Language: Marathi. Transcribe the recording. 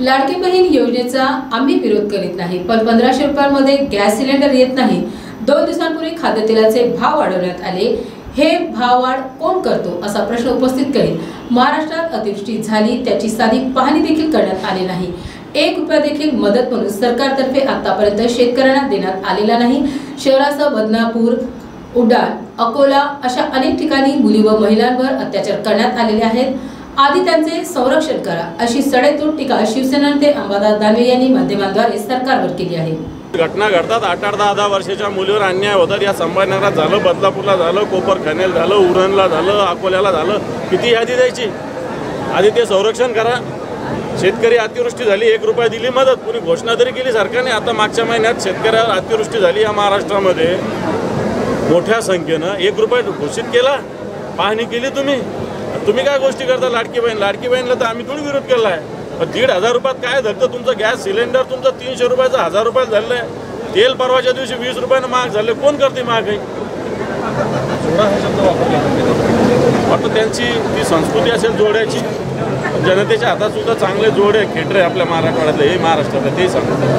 लाडकी बहीण योजनेचा आम्ही विरोध करीत नाही पण पंधराशे रुपयांमध्ये गॅस सिलेंडर येत नाही. दोन दिवसांपूर्वी खाद्यतेलाचे भाव वाढवण्यात आले. हे भाव वाढ कोण करतो असा प्रश्न उपस्थित करीत महाराष्ट्रात अतिवृष्टी झाली त्याची साधी पाहणी देखील करण्यात आली नाही. एक रुपया देखील मदत म्हणून सरकारतर्फे आतापर्यंत शेतकऱ्यांना देण्यात आलेला नाही. शहरासह बदनापूर उड्डाण अकोला अशा अनेक ठिकाणी मुली व महिलांवर अत्याचार करण्यात आलेले आहेत. आधी त्यांचे संरक्षण करा अशी सडेतोड टीका शिवसेना नेते अंबादास दानवे यांनी माध्यमांद्वारे सरकारवर केली आहे. घटना घडतात आठ आठ दहा दहा वर्षाच्या मुलीवर अन्याय होतात. या संभाजीनगरात झालं बदलापूरला झालं कोपर खनेल झालं उरणला झालं अकोल्याला झालं. किती यादी द्यायची? आधी ते संरक्षण करा. शेतकरी अतिवृष्टी झाली एक रुपया दिली मदत. कुणी घोषणा तरी केली सरकारने. आता मागच्या महिन्यात शेतकऱ्यावर अतिवृष्टी झाली. या महाराष्ट्रामध्ये मोठ्या संख्येनं एक रुपया घोषित केला. पाहणी केली तुम्ही. तुम्ही काय गोष्टी करता लाडकी बहीण? लाडकी बहीणला तर आम्ही थोडी विरोध केला आहे. पण दीड हजार रुपयात काय धरतं तुमचं गॅस सिलेंडर तुमचं तीनशे रुपयाचं हजार रुपयात झालेलं आहे. तेल परवाच्या दिवशी वीस रुपयानं महाग झाले. कोण करते महागाई? वाटतं त्यांची ती संस्कृती असेल जोड्याची. जनतेच्या हातात सुद्धा चांगले जोडे खेटरे आपल्या मराठवाड्यातले हे महाराष्ट्रातले ते सांगतात.